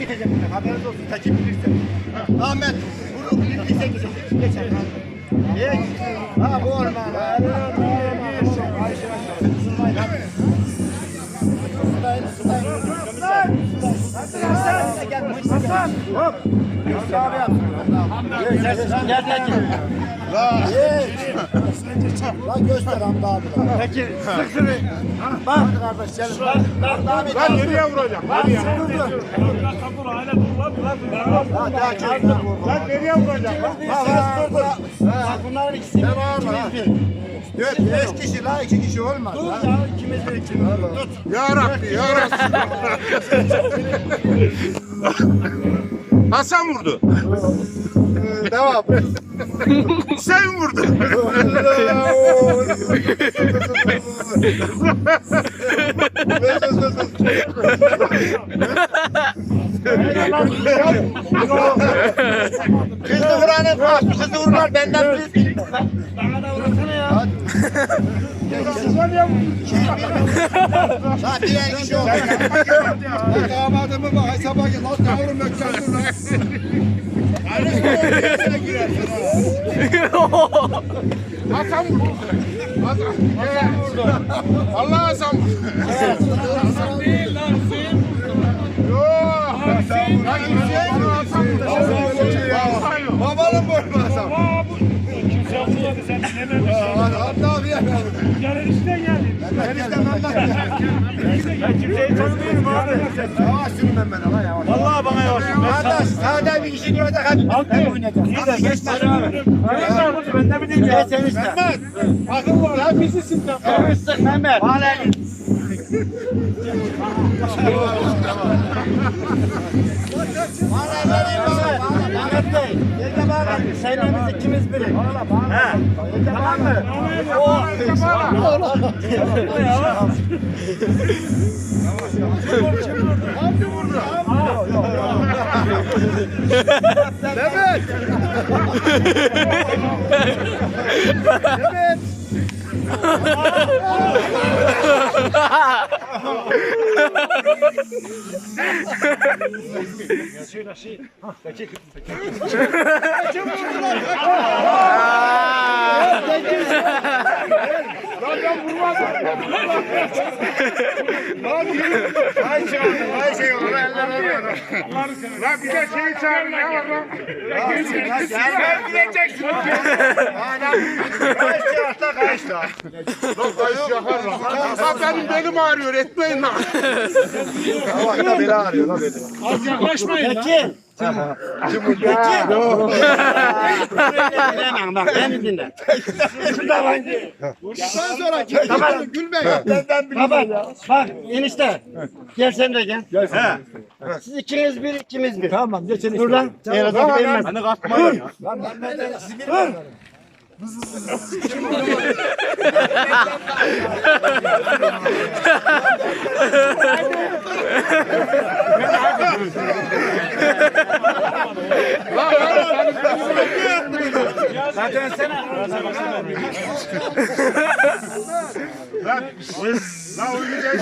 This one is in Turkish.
gideceğim. Haberiniz olsun. Takip bilirse. Ahmet. Bunu bilirse gidecek. Geçer. Geç. Ha bu orman. Hop. Abi yap. Gel gel gel. La. La göster Hamdi abi. Peki sık şunu. Bak kardeş gel. Hamdi abi. Lan nereye? Nereye? Çok. Lan nereye? Ha ha dur dur. Ha bunların ikisi. Ha. Dört, beş kişi la iki kişi olmaz. Dur ya Ya Rabbi, ya Rabbi. Hasan vurdu. Devam. Sen vurdun. Kızı vuranın mahsus kızı vurmaz benden büyük. Bana da vursana ya. Lan birer kişi oldu. Damadımı bak hesaba gel. Lan sen dur lan. Hasan vurdu. Hasan vurdu. Allah Hasan vurdu. Hasan değil lan Babanın boynu Hasan. Kimse yapmadı sen dinlemedin. Hamdi abi ya. Yarın işten geldin. Enişten Mehmet. Ben sağda bir kişi gördük hadi. Oynayacağız. Hadi geç abi. Ben de bileyim ya. Geç enişte. Akıl var sen. Mehmet. Hala Biz ikimiz biri. He. Tamam mı? O. Mehmet. Mehmet. Ay şey oldu. Ay şey oldu. Lan bir de şeyi çağırın. Ne var lan? Sen bileceksin. Tarafta kaçtı. Lan kayış yakar lan. Lan benim belim ağrıyor. Etmeyin lan. Beni arıyor lan beni. Yaklaşmayın lan. Peki. Bilemem bak beni dinle. Bundan sonra kimse gülmeyin. Baba bak enişte. Gel sen de gel. Gel Siz ikiniz bir ikimiz bir. Tamam geç enişte. Dur lan. Azından benim. Hani kalkmayın ya. Lan Mehmet'e sizi bilmiyorum. Lan oynayacağız.